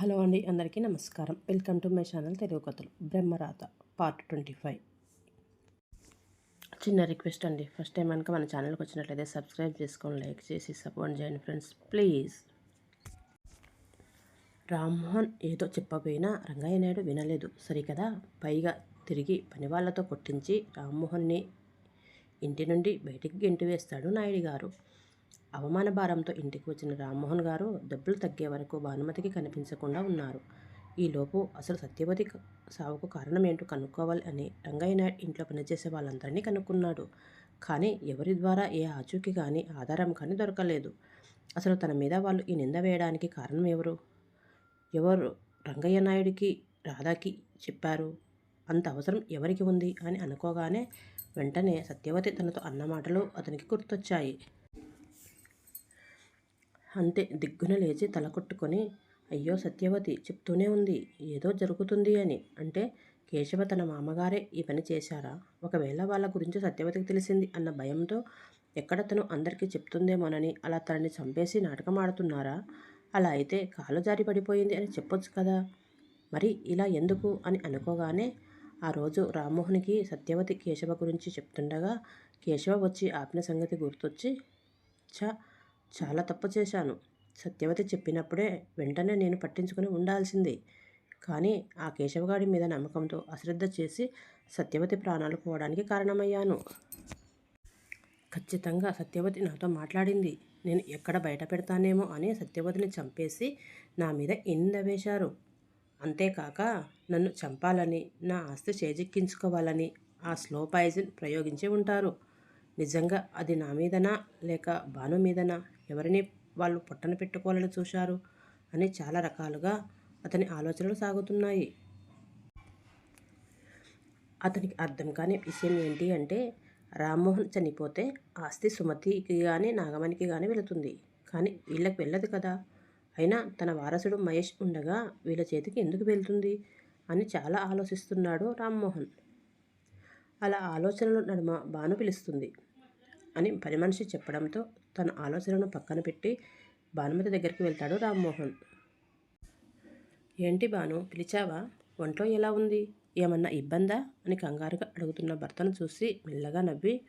Hello అండి అందరికీ నమస్కారం. Welcome to my channel Telugu కథలు. Brahmarata part twenty five. చిన్న రిక్వెస్ట్ అండి. ఫస్ట్ టైం కనుక మన ఛానల్కి వచ్చినట్లయితే సబ్స్క్రైబ్ చేసుకొని లైక్ చేసి సపోర్ట్ చేయండి ఫ్రెండ్స్. ప్లీజ్. రామ్మోహన్ ఏదో చెప్పబోయినా రంగయ్య నాయుడు వినలేదు. సరికదా? పైగా తిరిగి పని వాళ్ళతో కొట్టించి రామ్మోహన్ని ఇంటి నుండి బయటికి గెంటి వేస్తాడు నాయుడు గారు అవమాన భారంతో ఇంటికి వచ్చిన రామ్మోహన్ గారు దెబ్బలు తగ్గే వరకు భానుమతికి కనిపించకుండా ఉన్నారు. ఈలోపు అసలు సత్యవతి సావుకు కారణం ఏంటో కనుక్కోవాలి అని రంగయ్య నాయుడు ఇంట్లో పనిచేసే వాళ్ళందరినీ కనుక్కున్నాడు. కానీ ఎవరి ద్వారా ఏ ఆచూకీ కానీ ఆధారం కానీ దొరకలేదు. అసలు తన మీద వాళ్ళు ఈ నింద వేయడానికి కారణం ఎవరు? ఎవరు రంగయ్య నాయుడికి రాధాకి చెప్పారు? అంత అవసరం ఎవరికి ఉంది అని అనుకోగానే వెంటనే సత్యవతి తనతో అన్న మాటలు అతనికి గుర్తొచ్చాయి. అంతే దిగ్గున లేచి తల కొట్టుకొని అయ్యో సత్యవతి చెప్తూనే ఉంది ఏదో జరుగుతుంది అని. అంటే కేశవ తన మామగారే ఈ పని చేశారా? ఒకవేళ వాళ్ళ గురించి సత్యవతికి తెలిసింది అన్న భయంతో ఎక్కడ తను అందరికీ చెప్తుందేమోనని అలా తనని చంపేసి నాటకం ఆడుతున్నారా? అలా అయితే కాలు జారి పడిపోయింది అని చెప్పొచ్చు కదా. మరి ఇలా ఎందుకు అని అనుకోగానే ఆ రోజు రామ్మోహన్కి సత్యవతి కేశవ గురించి చెప్తుండగా కేశవ వచ్చి ఆపిన సంగతి గుర్తొచ్చి చ చాలా తప్పు చేశాను. సత్యవతి చెప్పినప్పుడే వెంటనే నేను పట్టించుకుని ఉండాల్సింది. కానీ ఆ కేశవగాడి మీద నమ్మకంతో అశ్రద్ధ చేసి సత్యవతి ప్రాణాలు పోవడానికి కారణమయ్యాను. ఖచ్చితంగా సత్యవతి నాతో మాట్లాడింది. నేను ఎక్కడ బయట పెడతానేమో అని సత్యవతిని చంపేసి నా మీద ఇంద వేశారు. అంతేకాక నన్ను చంపాలని నా ఆస్తి చేజిక్కించుకోవాలని ఆ స్లో పాయిజన్ ప్రయోగించి ఉంటారు. నిజంగా అది నా మీదనా లేక భాను మీదనా? ఎవరిని వాళ్ళు పొట్టన పెట్టుకోవాలని చూశారు అని చాలా రకాలుగా అతని ఆలోచనలు సాగుతున్నాయి. అతనికి అర్థం కాని విషయం ఏంటి అంటే రామ్మోహన్ చనిపోతే ఆస్తి సుమతికి కానీ నాగమణికి కానీ వెళుతుంది. కానీ వీళ్ళకి వెళ్ళదు కదా. అయినా తన వారసుడు మహేష్ ఉండగా వీళ్ళ చేతికి ఎందుకు వెళ్తుంది అని చాలా ఆలోచిస్తున్నాడు రామ్మోహన్. అలా ఆలోచనలు నడుమ బాను పిలుస్తుంది అని పని మనిషి చెప్పడంతో తన ఆలోచనను పక్కన పెట్టి భానుమతి దగ్గరికి వెళ్తాడు రామ్మోహన్. ఏంటి బాను పిలిచావా? ఒంట్లో ఎలా ఉంది? ఏమన్నా ఇబ్బందా? అని కంగారుగా అడుగుతున్న భర్తను చూసి మెల్లగా నవ్వి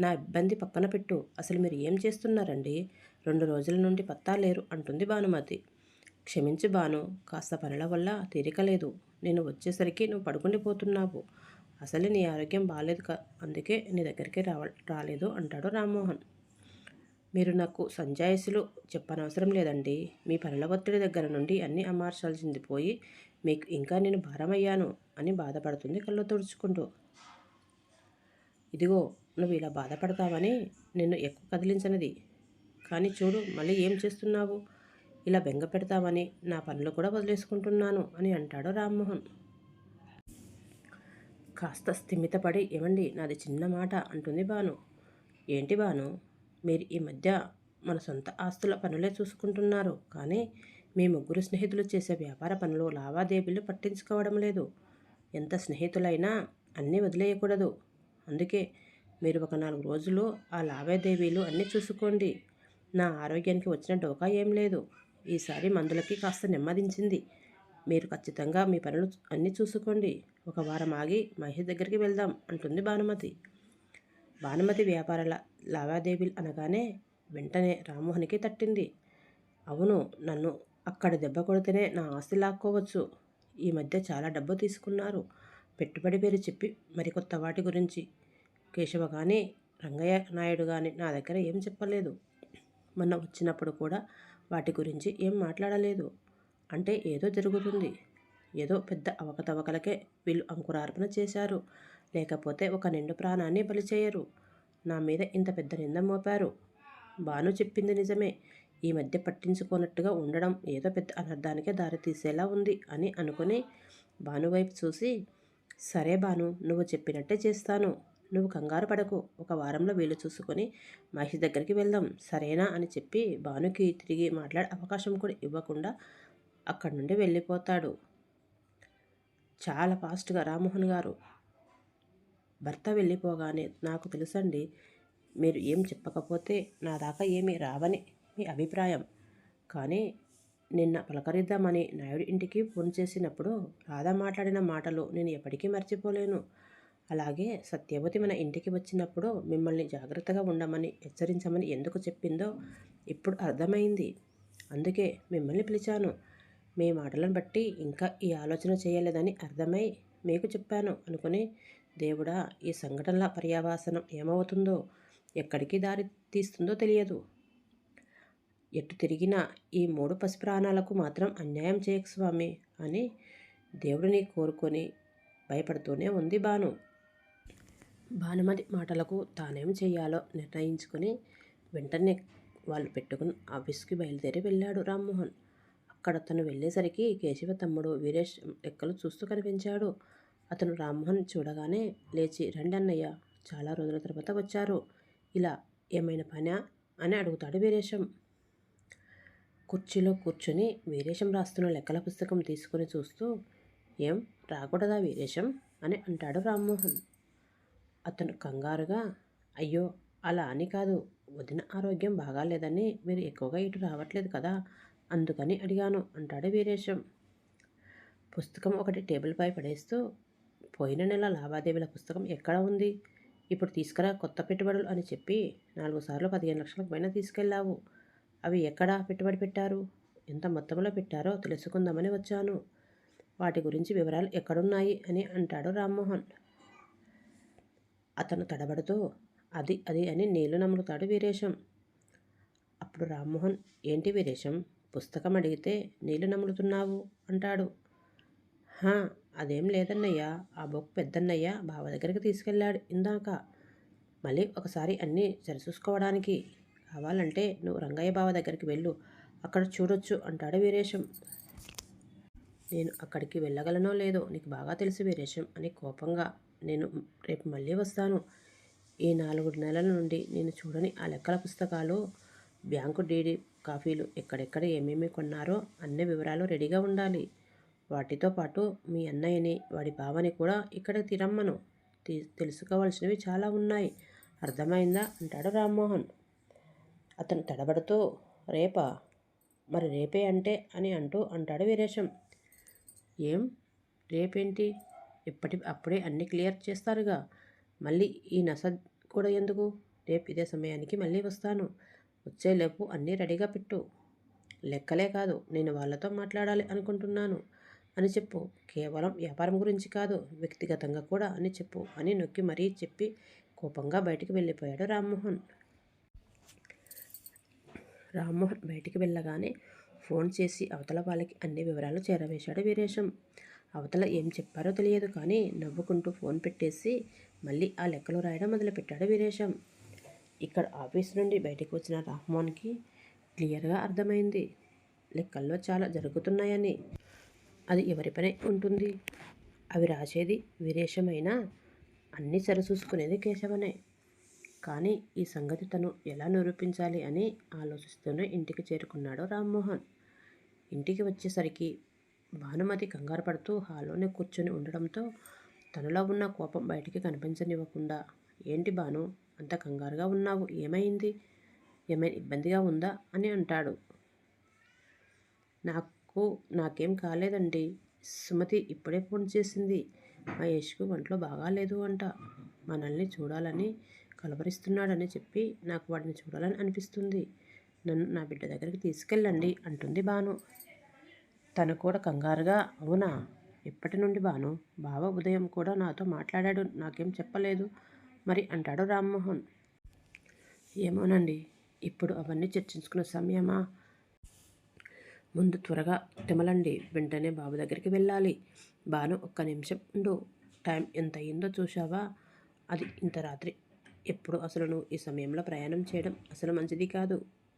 నా ఇబ్బంది పక్కన పెట్టు. అసలు మీరు ఏం చేస్తున్నారండి? రెండు రోజుల నుండి పత్తా లేరు అంటుంది భానుమతి. క్షమించి బాను కాస్త పనుల వల్ల తీరిక లేదు. నేను వచ్చేసరికి నువ్వు పడుకుండిపోతున్నావు. అసలు నీ ఆరోగ్యం బాగాలేదు అందుకే నీ దగ్గరికి రావ రాలేదు అంటాడు రామ్మోహన్. మీరు నాకు సంజాయసులు చెప్పనవసరం లేదండి. మీ పనుల ఒత్తిడి దగ్గర నుండి అన్ని అమార్చాల్సింది పోయి మీకు ఇంకా నేను భారమయ్యాను అని బాధపడుతుంది కళ్ళు తుడుచుకుంటూ. ఇదిగో నువ్వు ఇలా బాధపడతావని నిన్ను ఎక్కువ కదిలించనిది. కానీ చూడు మళ్ళీ ఏం చేస్తున్నావు? ఇలా బెంగ పెడతావని నా పనులు కూడా వదిలేసుకుంటున్నాను అని అంటాడు రామ్మోహన్. కాస్త స్థిమితపడి ఏమండి నాది చిన్న మాట అంటుంది బాను ఏంటి బాను మీరు ఈ మధ్య మన సొంత ఆస్తుల పనులే చూసుకుంటున్నారు. కానీ మీ ముగ్గురు స్నేహితులు చేసే వ్యాపార పనులు లావాదేవీలు పట్టించుకోవడం లేదు. ఎంత స్నేహితులైనా అన్నీ వదిలేయకూడదు. అందుకే మీరు ఒక నాలుగు రోజులు ఆ లావాదేవీలు అన్నీ చూసుకోండి. నా ఆరోగ్యానికి వచ్చిన డోకా ఏం లేదు. ఈసారి మందులకి కాస్త నెమ్మదించింది. మీరు ఖచ్చితంగా మీ పనులు అన్నీ చూసుకోండి. ఒక వారం ఆగి మహేష్ దగ్గరికి వెళ్దాం అంటుంది భానుమతి. భానుమతి వ్యాపారాల లావాదేవీలు అనగానే వెంటనే రామ్మోహన్కి తట్టింది. అవును నన్ను అక్కడ దెబ్బ కొడితేనే నా ఆస్తి లాక్కోవచ్చు. ఈ మధ్య చాలా డబ్బు తీసుకున్నారు. పెట్టుబడి పేరు చెప్పి మరికొత్త వాటి గురించి. కేశవ కానీ రంగయ్య నాయుడు కానీ నా దగ్గర ఏం చెప్పలేదు. మొన్న వచ్చినప్పుడు కూడా వాటి గురించి ఏం మాట్లాడలేదు. అంటే ఏదో జరుగుతుంది. ఏదో పెద్ద అవకతవకలకే వీళ్ళు అంకురార్పణ చేశారు. లేకపోతే ఒక నిండు ప్రాణాన్ని బలి చేయరు నా మీద ఇంత పెద్ద నింద మోపారు? బాను చెప్పింది నిజమే. ఈ మధ్య పట్టించుకోనట్టుగా ఉండడం ఏదో పెద్ద అనర్థానికే దారితీసేలా ఉంది అని అనుకుని భాను వైపు చూసి సరే బాను నువ్వు చెప్పినట్టే చేస్తాను. నువ్వు కంగారు పడకు. ఒక వారంలో వీలు చూసుకొని మహేష్ దగ్గరికి వెళ్దాం. సరేనా అని చెప్పి భానుకి తిరిగి మాట్లాడే అవకాశం కూడా ఇవ్వకుండా అక్కడి నుండి వెళ్ళిపోతాడు. చాలా ఫాస్ట్గా రామ్మోహన్ గారు భర్త వెళ్ళిపోగానే నాకు తెలుసండి మీరు ఏం చెప్పకపోతే నా దాకా ఏమీ రావని మీ అభిప్రాయం. కానీ నిన్న పలకరిద్దామని నాయుడు ఇంటికి ఫోన్ చేసినప్పుడు రాధా మాట్లాడిన మాటలు నేను ఎప్పటికీ మర్చిపోలేను. అలాగే సత్యవతి మన ఇంటికి వచ్చినప్పుడు మిమ్మల్ని జాగ్రత్తగా ఉండమని హెచ్చరించమని ఎందుకు చెప్పిందో ఇప్పుడు అర్థమైంది. అందుకే మిమ్మల్ని పిలిచాను. మీ మాటలను బట్టి ఇంకా ఈ ఆలోచన చేయలేదని అర్థమై మీకు చెప్పాను అనుకుని దేవుడా ఈ సంఘటనల పర్యావాసనం ఏమవుతుందో ఎక్కడికి దారి తీస్తుందో తెలియదు. ఎటు తిరిగినా ఈ మూడు పసిప్రాణాలకు మాత్రం అన్యాయం చేయకు స్వామి అని దేవుడిని కోరుకొని భయపడుతూనే ఉంది బాను భానుమతి మాటలకు తానేం చేయాలో నిర్ణయించుకుని వెంటనే వాళ్ళు పెట్టుకుని ఆఫీస్కి బయలుదేరి వెళ్ళాడు రామ్మోహన్. అక్కడ తను వెళ్ళేసరికి కేశవ తమ్ముడు వీరేష్ లెక్కలు చూస్తూ కనిపించాడు. అతను రామ్మోహన్ చూడగానే లేచి రండి అన్నయ్య చాలా రోజుల తర్వాత వచ్చారు. ఇలా ఏమైనా పనా? అని అడుగుతాడు వీరేశం. కుర్చీలో కూర్చుని వీరేశం రాస్తున్న లెక్కల పుస్తకం తీసుకుని చూస్తూ ఏం రాకూడదా వీరేశం? అని అంటాడు రామ్మోహన్. అతను కంగారుగా అయ్యో అలా అని కాదు. వదిన ఆరోగ్యం బాగాలేదని మీరు ఎక్కువగా ఇటు రావట్లేదు కదా? అందుకని అడిగాను అంటాడు వీరేశం. పుస్తకం ఒకటి టేబుల్పై పడేస్తూ పోయిన నెల లావాదేవీల పుస్తకం ఎక్కడ ఉంది? ఇప్పుడు తీసుకురా కొత్త పెట్టుబడులు అని చెప్పి నాలుగు సార్లు పదిహేను లక్షలకు పైన తీసుకెళ్ళావు. అవి ఎక్కడ పెట్టుబడి పెట్టారు? ఎంత మొత్తంలో పెట్టారో తెలుసుకుందామని వచ్చాను. వాటి గురించి వివరాలు ఎక్కడున్నాయి అని అంటాడు రామ్మోహన్. అతను తడబడుతూ అది అది అని నీళ్ళు నమ్ముతాడు వీరేశం. అప్పుడు రామ్మోహన్ ఏంటి వీరేశం? పుస్తకం అడిగితే నీళ్ళు నమ్ములుతున్నావు అంటాడు. అదేం లేదన్నయ్యా. ఆ బుక్ పెద్దన్నయ్య బావ దగ్గరికి తీసుకెళ్ళాడు ఇందాక. మళ్ళీ ఒకసారి అన్నీ సరిచూసుకోవడానికి కావాలంటే నువ్వు రంగయ్య బావ దగ్గరికి వెళ్ళు. అక్కడ చూడొచ్చు అంటాడు వీరేశం. నేను అక్కడికి వెళ్ళగలనో లేదో నీకు బాగా తెలుసు వీరేశం అని కోపంగా నేను రేపు మళ్ళీ వస్తాను. ఈ నాలుగు నెలల నుండి నేను చూడని ఆ లెక్కల పుస్తకాలు బ్యాంకు డీడీ కాఫీలు ఎక్కడెక్కడ ఏమేమి కొన్నారో అన్ని వివరాలు రెడీగా ఉండాలి. వాటితో పాటు మీ అన్నయ్యని వాడి బావని కూడా ఇక్కడ తిరమ్మను. తెలుసుకోవాల్సినవి చాలా ఉన్నాయి. అర్థమైందా? అంటాడు రామ్మోహన్. అతను తడబడుతూ రేపా? మరి రేపే అంటే అని అంటూ అంటాడు వీరేశం. ఏం? రేపేంటి? ఇప్పటి అప్పుడే అన్నీ క్లియర్ చేస్తారుగా. మళ్ళీ ఈ నస కూడా ఎందుకు? రేపు ఇదే సమయానికి మళ్ళీ వస్తాను. వచ్చేలోపు అన్నీ రెడీగా పెట్టు. లెక్కలే కాదు నేను వాళ్ళతో మాట్లాడాలి అనుకుంటున్నాను. అని చెప్పు. కేవలం వ్యాపారం గురించి కాదు వ్యక్తిగతంగా కూడా అని చెప్పు అని నొక్కి మరీ చెప్పి కోపంగా బయటికి వెళ్ళిపోయాడు రామ్మోహన్. రామ్మోహన్ బయటికి వెళ్ళగానే ఫోన్ చేసి అవతల వాళ్ళకి అన్ని వివరాలు చేరవేశాడు వీరేశం. అవతల ఏం చెప్పారో తెలియదు కానీ నవ్వుకుంటూ ఫోన్ పెట్టేసి మళ్ళీ ఆ లెక్కలు రాయడం మొదలుపెట్టాడు వీరేశం. ఇక్కడ ఆఫీస్ నుండి బయటకు వచ్చిన రామ్మోహన్కి క్లియర్గా అర్థమైంది. లెక్కల్లో చాలా జరుగుతున్నాయని. అది ఎవరి ఉంటుంది? అవి రాసేది వీరేశమైనా అన్నీ సరిచూసుకునేది కేశవనే. కానీ ఈ సంగతి తను ఎలా నిరూపించాలి అని ఆలోచిస్తూనే ఇంటికి చేరుకున్నాడు రామ్మోహన్. ఇంటికి వచ్చేసరికి భానుమతి కంగారు పడుతూ హాల్లోనే కూర్చొని ఉండడంతో తనలో ఉన్న కోపం బయటికి కనిపించనివ్వకుండా ఏంటి భాను అంత కంగారుగా ఉన్నావు ఏమైంది? ఏమైనా ఇబ్బందిగా ఉందా? అని అంటాడు. నాకు నాకేం కాలేదండి. సుమతి ఇప్పుడే ఫోన్ చేసింది. మహేష్కు ఒంట్లో బాగాలేదు అంట. మనల్ని చూడాలని కలవరిస్తున్నాడని చెప్పి నాకు వాడిని చూడాలని అనిపిస్తుంది. నన్ను నా బిడ్డ దగ్గరికి తీసుకెళ్ళండి అంటుంది బాను తను కూడా కంగారుగా అవునా? ఎప్పటి నుండి బాను బావ ఉదయం కూడా నాతో మాట్లాడాడు. నాకేం చెప్పలేదు. మరి అంటాడు రామ్మోహన్. ఏమోనండి. ఇప్పుడు అవన్నీ చర్చించుకున్న సమయమా? ముందు త్వరగా తిమలండి. వెంటనే బాబు దగ్గరికి వెళ్ళాలి. బాను ఒక్క నిమిషం ఉండు. టైం ఎంత అయిందో చూసావా అది ఇంత రాత్రి. ఎప్పుడు అసలు నువ్వు ఈ సమయంలో ప్రయాణం చేయడం అసలు మంచిది కాదు.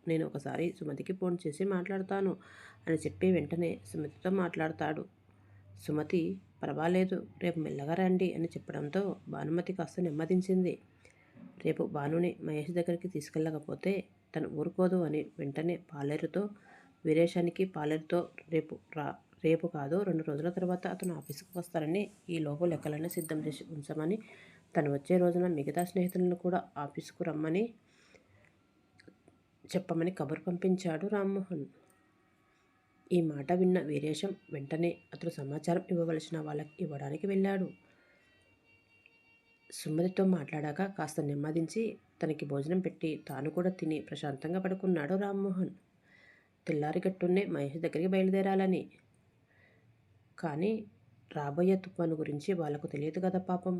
నేను ఒకసారి సుమతికి ఫోన్ చేసి మాట్లాడతాను అని చెప్పి వెంటనే సుమతితో మాట్లాడతాడు. సుమతి పర్వాలేదు రేపు మెల్లగా రండి అని చెప్పడంతో భానుమతి కాస్త నెమ్మదించింది. రేపు భానుని మహేష్ దగ్గరికి తీసుకెళ్ళకపోతే తను ఊరుకోదు అని వెంటనే పాలేరుతో వీరేశానికి పాలేరుతో రేపు రా రేపు కాదు రెండు రోజుల తర్వాత అతను ఆఫీసుకు వస్తారని ఈ లోపు లెక్కలన్నీ సిద్ధం చేసి ఉంచమని తను వచ్చే రోజున మిగతా స్నేహితులను కూడా ఆఫీసుకు రమ్మని చెప్పమని కబురు పంపించాడు రామ్మోహన్. ఈ మాట విన్న వీరేశం వెంటనే అతడు సమాచారం ఇవ్వవలసిన వాళ్ళకి ఇవ్వడానికి వెళ్ళాడు. సుమతితో మాట్లాడాక కాస్త నెమ్మదించి తనకి భోజనం పెట్టి తాను కూడా తిని ప్రశాంతంగా పడుకున్నాడు రామ్మోహన్. తెల్లారిగట్టున్నే మహేష్ దగ్గరికి బయలుదేరాలని. కానీ రాబోయే తుఫాను గురించి వాళ్ళకు తెలియదు కదా పాపం.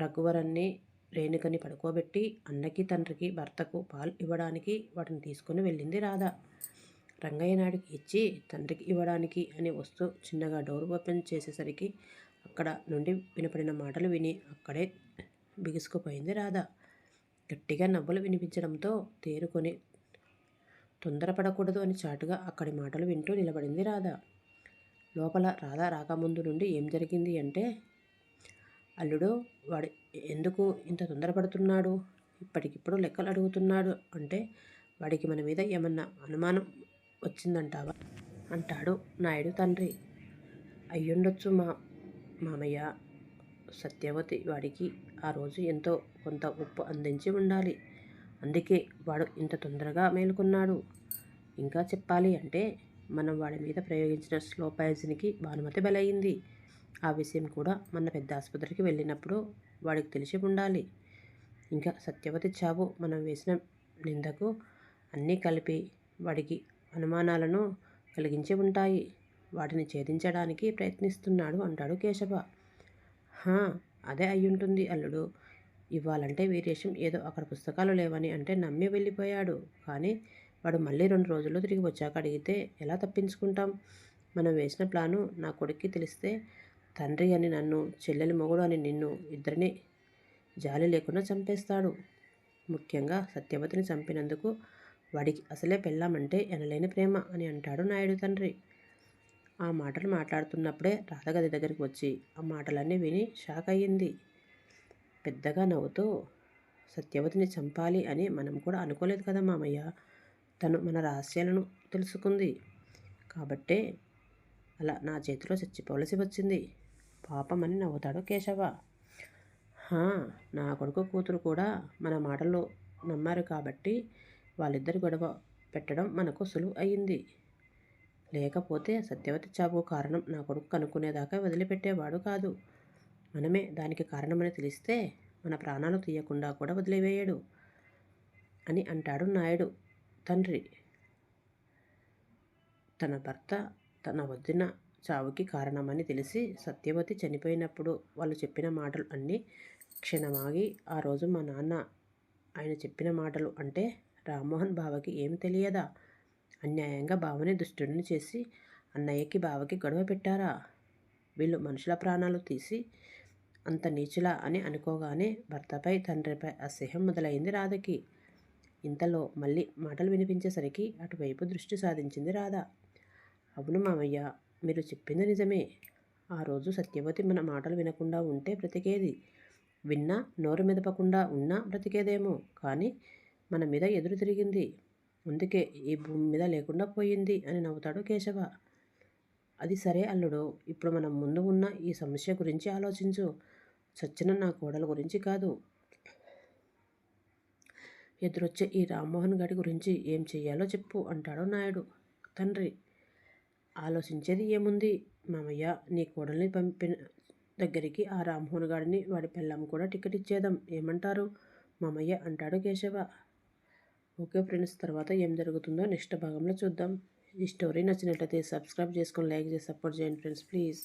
రఘువరన్ని రేణుకని పడుకోబెట్టి అన్నకి తండ్రికి భర్తకు పాలు ఇవ్వడానికి వాటిని తీసుకొని వెళ్ళింది రాధ. రంగయ్య నాడికి ఇచ్చి తండ్రికి ఇవ్వడానికి అని వస్తూ చిన్నగా డోర్ ఓపెన్ చేసేసరికి అక్కడ నుండి వినపడిన మాటలు విని అక్కడే బిగుసుకుపోయింది రాధ. గట్టిగా నవ్వులు వినిపించడంతో తేరుకొని తొందరపడకూడదు అని చాటుగా అక్కడి మాటలు వింటూ నిలబడింది రాధ. లోపల రాధ రాకముందు నుండి ఏం జరిగింది అంటే అల్లుడు వాడు ఎందుకు ఇంత తొందరపడుతున్నాడు? ఇప్పటికిప్పుడు లెక్కలు అడుగుతున్నాడు అంటే వాడికి మన మీద ఏమన్నా అనుమానం వచ్చిందంటావా అంటాడు నాయుడు తండ్రి. అయ్యుండొచ్చు మా మామయ్య. సత్యవతి వాడికి ఆ రోజు ఎంతో కొంత ఉప్పు అందించి ఉండాలి. అందుకే వాడు ఇంత తొందరగా మేలుకున్నాడు. ఇంకా చెప్పాలి అంటే మనం వాడి మీద ప్రయోగించిన స్లో పాయిజన్కి భానుమతి బలయింది ఆ విషయం కూడా మన పెద్ద ఆసుపత్రికి వెళ్ళినప్పుడు వాడికి తెలిసి ఉండాలి. ఇంకా సత్యవతి చావు మనం వేసిన నిందకు అన్నీ కలిపి వాడికి అనుమానాలను కలిగించి ఉంటాయి. వాటిని ఛేదించడానికి ప్రయత్నిస్తున్నాడు అంటాడు కేశవ. అదే అయ్యుంటుంది అల్లుడు. ఇవ్వాలంటే వీరేశం ఏదో అక్కడ పుస్తకాలు లేవని అంటే నమ్మి వెళ్ళిపోయాడు. కానీ వాడు మళ్ళీ రెండు రోజుల్లో తిరిగి వచ్చాక అడిగితే ఎలా తప్పించుకుంటాం? మనం వేసిన ప్లాను నా కొడుక్కి తెలిస్తే తండ్రి అని నన్ను చెల్లెలి మొగుడు అని నిన్ను ఇద్దరిని జాలి లేకుండా చంపేస్తాడు. ముఖ్యంగా సత్యవతిని చంపినందుకు వాడికి అసలే పెళ్ళామంటే ఎనలేని ప్రేమ అని అంటాడు నాయుడు తండ్రి. ఆ మాటలు మాట్లాడుతున్నప్పుడే రాధగది దగ్గరికి వచ్చి ఆ మాటలన్నీ విని షాక్ అయ్యింది పెద్దగా నవ్వుతూ సత్యవతిని చంపాలి అని మనం కూడా అనుకోలేదు కదా మామయ్య. తను మన రహస్యాలను తెలుసుకుంది. కాబట్టే అలా నా చేతిలో చచ్చిపోవలసి వచ్చింది. పాపమని నవ్వుతాడు కేశవ. నా కొడుకు కూతురు కూడా మన మాటల్లో నమ్మారు కాబట్టి వాళ్ళిద్దరు గొడవ పెట్టడం మనకు సులువు అయింది. లేకపోతే సత్యవతి చావు కారణం నా కొడుకు కనుక్కునేదాకా వదిలిపెట్టేవాడు కాదు. మనమే దానికి కారణమని తెలిస్తే మన ప్రాణాలు తీయకుండా కూడా వదిలివేయడు అని అంటాడు నాయుడు. తండ్రి తన భర్త తన వదిన చావుకి కారణమని తెలిసి సత్యవతి చనిపోయినప్పుడు వాళ్ళు చెప్పిన మాటలు అన్నీ క్షణమాగి ఆ రోజు మా నాన్న ఆయన చెప్పిన మాటలు అంటే రామ్మోహన్ బావకి ఏం తెలియదా? అన్యాయంగా బావని దుష్టుడిని చేసి అన్నయ్యకి బావకి గొడవ పెట్టారా? వీళ్ళు మనుషుల ప్రాణాలు తీసి అంత నీచులా అని అనుకోగానే భర్తపై తండ్రిపై అసహ్యం మొదలైంది రాధకి. ఇంతలో మళ్ళీ మాటలు వినిపించేసరికి అటువైపు దృష్టి సాధించింది రాధ. అవును మామయ్య మీరు చెప్పింది నిజమే. ఆ రోజు సత్యవతి మన మాటలు వినకుండా ఉంటే బ్రతికేది. విన్నా నోరు మెదపకుండా ఉన్నా బ్రతికేదేమో. కానీ మన మీద ఎదురు తిరిగింది. అందుకే ఈ భూమి మీద లేకుండా పోయింది అని నవ్వుతాడు కేశవ. అది సరే అల్లుడు ఇప్పుడు మనం ముందు ఉన్న ఈ సమస్య గురించి ఆలోచించు. చచ్చిన నా కోడల గురించి కాదు. ఎదురొచ్చే ఈ రామ్మోహన్ గడి గురించి ఏం చెయ్యాలో చెప్పు అంటాడు నాయుడు. తండ్రి ఆలోచించేది ఏముంది? మామయ్య నీ కోడల్ని పంపిన దగ్గరికి ఆ రామ్మోహన్ గారిని వాడి పిల్లం కూడా టికెట్ ఇచ్చేదాం ఏమంటారు? మామయ్య అంటాడు కేశవ. ఓకే ఫ్రెండ్స్ తర్వాత ఏం జరుగుతుందో నెక్స్ట్ భాగంలో చూద్దాం. ఈ స్టోరీ నచ్చినట్లయితే సబ్స్క్రైబ్ చేసుకొని లైక్ చేసి సపోర్ట్ చేయండి ఫ్రెండ్స్ ప్లీజ్.